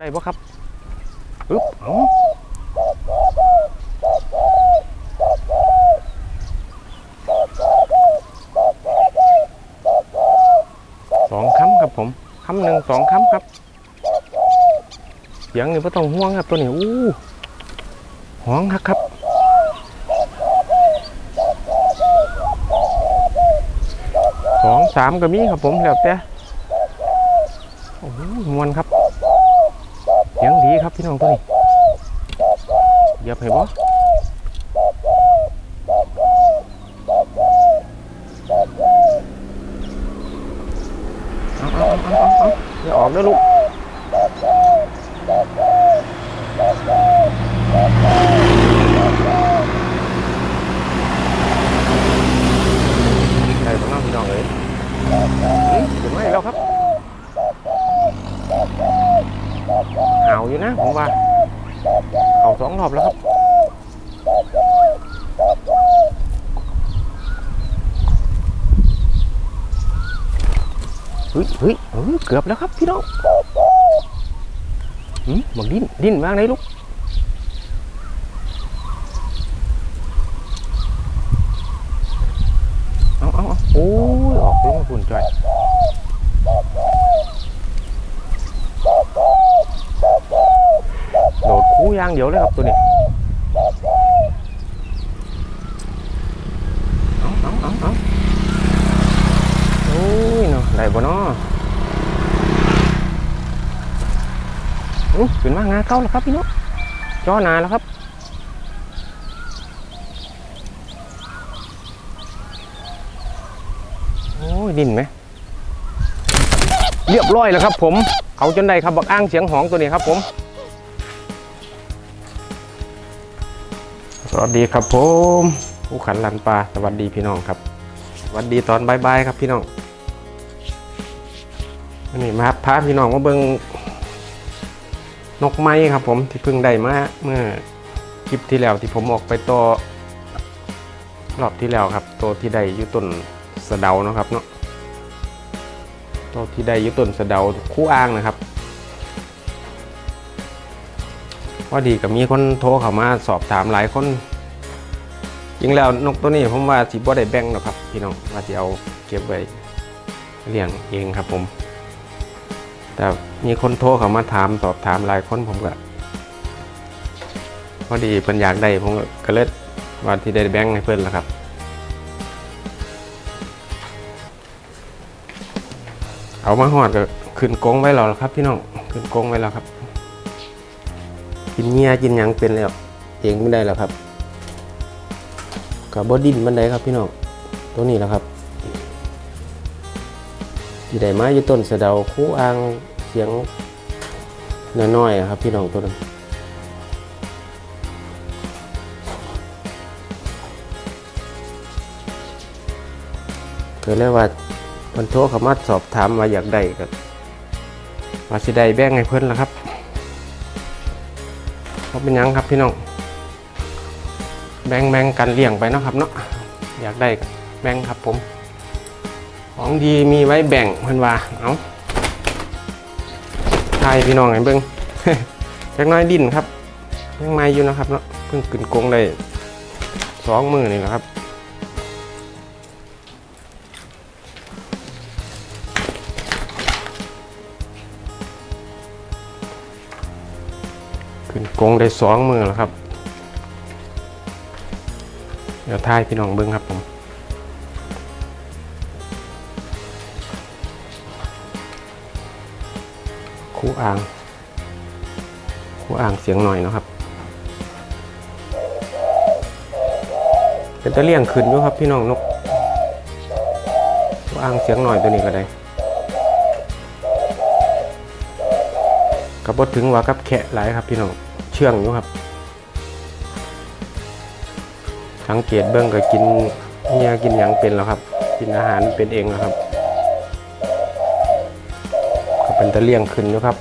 ได้ปะครับปึ๊บเอสองคำครับผมคำหนึ่งสองคำครับเสียงนี่ไม่ต้องห่วงครับตัวนี้อู้ห้องครับครับสองสามก็มีครับผมแล้วแต่โอ้โหมวนครับ ครับพี่น้องตัวนี้เหยียบให้บ่เอาเอาเอาเอาเอาอย่าออกเด้อลูกได้บ้างพี่น้องเลยอืมถึงไหมแล้วครับห่าวอยู่นะผมว่า เขาสองรอบแล้วครับเฮ้ยเฮ้ยเกือบแล้วครับพี่น้องหืมบังดิ้นดิ้นมากเลยลูกเอาเอาเอาโอ้ยออกลงมาฝุ่นจ่อย โดดคู อย่างเดียวเลยครับตัวนี้เอาเอาเอาเอาโอ้ยเนาะได้บ่เนาะอู้ขึ้นมางาเข้าแล้วครับพี่น้องจอหนาแล้วครับโอ้ยดินไหมเรียบร้อยแล้วครับผมเอาจนได้ครับบักอ้างเสียงหองตัวนี้ครับผม สวัสดีครับผมผู้ขันลันปลาสวัสดีพี่น้องครับสวัสดีตอนบายๆครับพี่น้องวันนี้มาพาพี่น้องมาเบิ้งนกไม้ครับผมที่เพิ่งได้มาเมื่อคลิปที่แล้วที่ผมออกไปตัวรอบที่แล้วครับ ตัวที่ได้อยู่ต้นสะเดาเนาะครับเนาะตัวที่ได้อยู่ต้นสะเดาคู่อ้างนะครับ ว่าดีกับมีคนโทรเข้ามาสอบถามหลายคนจริงแล้วนกตัวนี้ผมว่าสิบ่ได้แบ่งหรอกครับพี่น้องว่าจะเอาเก็บไว้เลี้ยงเองครับผม แต่มีคนโทรเข้ามาถามสอบถามหลายคนผมก็พอดีเพิ่นอยากได้ผมก็เลยว่าที่ได้แบ่งให้เพิ่นแล้วครับเอามาหอดก็ขึ้นกงไว้แล้วครับพี่น้องขึ้นกงไว้แล้วครับ กินเงียกินหยังเป็นแล้วเองไม่ได้แล้วครับกับบอดินบันไดครับพี่น้องตัวนี้แหละครับที่ได้มาอยู่ต้นเสดาคู่อ่างเสียงน้อยๆอะครับพี่น้องตัวนั้นก็เลยว่าเพิ่นโทรเขามาสอบถามว่าอยากได้ก็ว่าสิได้แบ่งให้เพิ่อนละครับ เขาเป็นยังครับพี่น้อง แบ่งแบ่งกันเลี้ยงไปนะครับเนาะอยากได้แบ่งครับผม ของดีมีไว้แบ่งเพื่อนว่าเอาทายพี่น้องไงเบิ้งจักน้อยดินครับยังไม่อยู่นะครับเนาะเพิ่งขึ้นกงได้สองมือนี่แหละครับ กงได้สองมือแล้วครับ เดี๋ยวทายพี่น้องเบิ้งครับผมคู่อ่างคู่อ่างเสียงหน่อยนะครับ เป็นตะเลี่ยงขึ้นอยู่ครับพี่น้องนกคู่อ่างเสียงหน่อยตัวนี้ก็ได้กับบดถึงว่ากับแขะหลายครับพี่น้อง เชื่องอยู่ครับสังเกตเบื้องก็กินเนียกินหยังเป็นแล้วครับ กินอาหารเป็นเองแล้วครับ ก็เป็นตะเลี่ยงขึ้นอยู่ครับ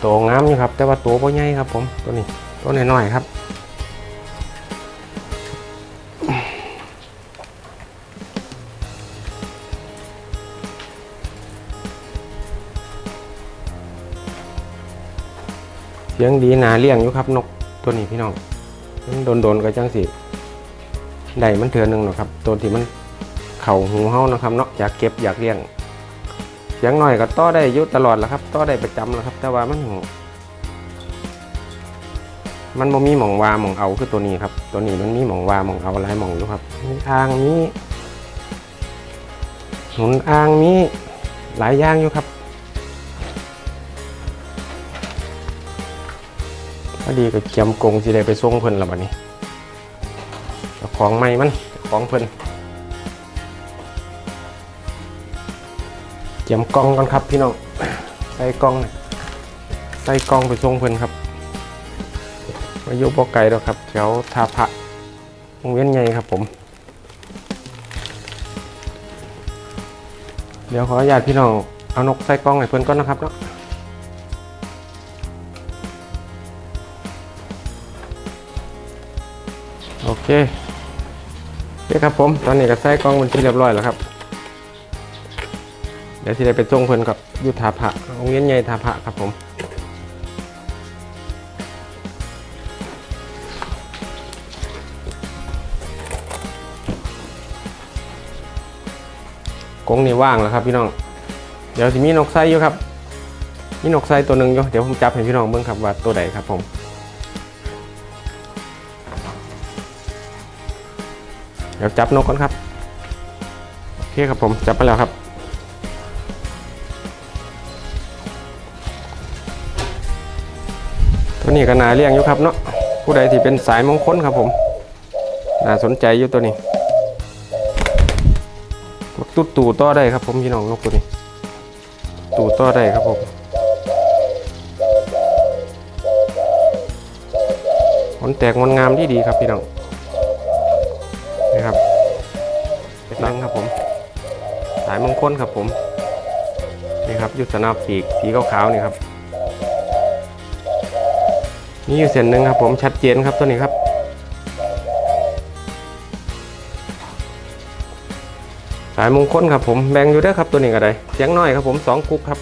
โตงามอยู่ครับ แต่ว่าตัวพ่ใหญ่ครับ ผมตัวนี้ตัวน้อยๆครับ เสียงดีนาเลี้ยงอยู่ครับนกตัวนี้พี่น้องโดนโดนๆก็จังสิได้มันเถื่อหนึงนะครับ ตัวที่มันเข่าหูเฮานะครับเนาะอยากเก็บอยากเลี้ยงเสียงหน่อยก็ต่อได้อยุตลอดแล้วครับต่อได้ประจำแล้วครับ แต่ว่ามันมันบ่มีหม่องวาหม่องเอาคือตัวนี้ครับ ตัวนี้มันมีหม่องวาหม่องเอาหลายหม่องอยู่ครับมีอ่างมีหนุนอ่างมีหลายอย่างอยู่ครับ พอดีก็เกียมกงสิได้ไปส่งเพิ่นและบัดนี้ของไม่มันของเพิ่นเกียมกล่องก่อนครับพี่น้องใส่กล่องใส่กล่องไปส่งเพิ่นครับมาอยู่บ่ไกลแล้วครับแถวทาพระวงเวียนใหญ่ครับผม เดี๋ยวขออนุญาตพี่น้องเอานกใส่กล้องให้เพื่อนก่อนนะครับเนาะ เคโอเคครับผม ตอนนี้ก็ใส่กล้องเป็นที่เรียบร้อยแล้วครับ เดี๋ยวที่ได้ไปส่งเพื่นกับยุทธาพระวงเวียนใหญ่ทาพระครับผมกงนี่ว่างแล้วครับพี่น้อง เดี๋ยวสิมีนกไซอยู่ครับ มีนกไซตัวหนึ่งอยู่ เดี๋ยวผมจับให้พี่น้องเบิ่งครับว่าตัวใดครับผม เดี๋ยวจับนกก่อนครับโอเคครับผมจับไปแล้วครับ ตัวนี้ก็นาเลี้ยงอยู่ครับเนาะผู้ใดที่เป็นสายมงคลครับผมน่าสนใจอยู่ตัวนี้ตุ๊ดตู่ต่อได้ครับผมพี่น้องนกตัวนี้ ตู่ต่อได้ครับผมผลแตกมันงามดีดีครับพี่น้อง นี่ครับเป็นลังครับผม สายมงคลครับผมนี่ครับยุทธนาปีกสีขาวๆนี่ครับมีอยู่เส้นหนึ่งครับผมชัดเจนครับตัวนี้ครับสายมงคลครับผมแบ่งอยู่ได้อครับตัวนี้ก็ได้เสียงน้อยครับผมสองกุ๊กครับ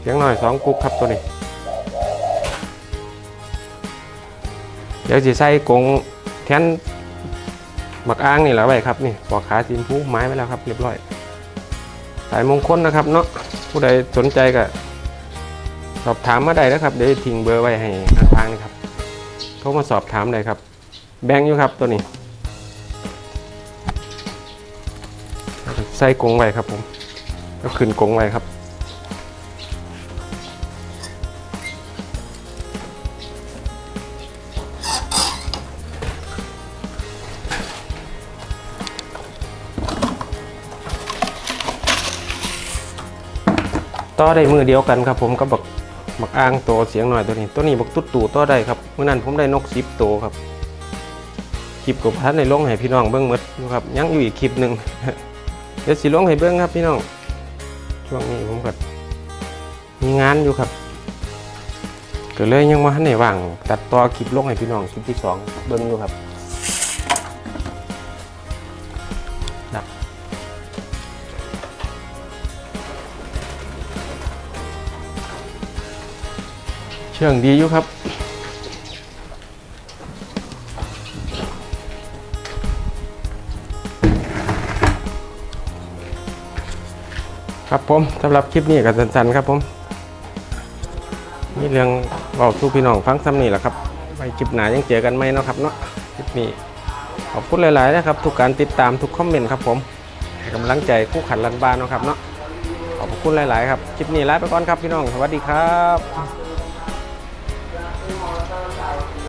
เสียงน้อยสองกุ๊กครับตัวนี้ เดี๋ยวสิใส่กรงแทน หมักอ้างนี่แหละไว้ครับนี่ปอกขาสินผู้ไม้ไว้แล้วครับเรียบร้อย สายมงคลนะครับเนาะผู้ใดสนใจก็สอบถามมาได้นะครับ เดี๋ยวทิ้งเบอร์ไว้ให้ทางทางนะครับโทรมาสอบถามได้ครับ แบ่งอยู่ครับตัวนี้ใส่กรงไว้ครับผมก็ขึ้นกรงไว้ครับ ต่อได้มือเดียวกันครับผมก็บักบักอ้างตัวเสียงหน่อยตัวนี้ ตัวนี้บักตุ๊ดตู่ต่อได้ครับเมื่อนั้นผมได้นกสิบตัวครับคลิปกับพัดในลงให้พี่น้องเบิ้งหมดอยู่ครับยังอยู่อีกคลิปหนึ่งเดี๋ยวสิลงให้เบิ้งครับพี่น้องช่วงนี้ผมก็มีงานอยู่ครับก็เลยยังมาให้ในว่างตัดต่อคลิปลงให้พี่น้องคลิปที่สองเบิ้งอยู่ครับ เชื่องดีอยู่ครับ ครับผมสำหรับคลิปนี้ก็สั้นๆครับผมมีเรื่องเบาสู่พี่น้องฟังซ้ำนี่แหละครับไว้คลิปหน้ายังเจอกันไหมเนาะครับเนาะคลิปนี้ขอบคุณหลายๆนะครับ ทุกการติดตามทุกคอมเมนต์ครับผมให้กำลังใจคู่ขันลันบานเนาะครับเนาะขอบคุณหลาย ๆ ครับ คลิปนี้ลาไปก่อนครับพี่น้อง สวัสดีครับ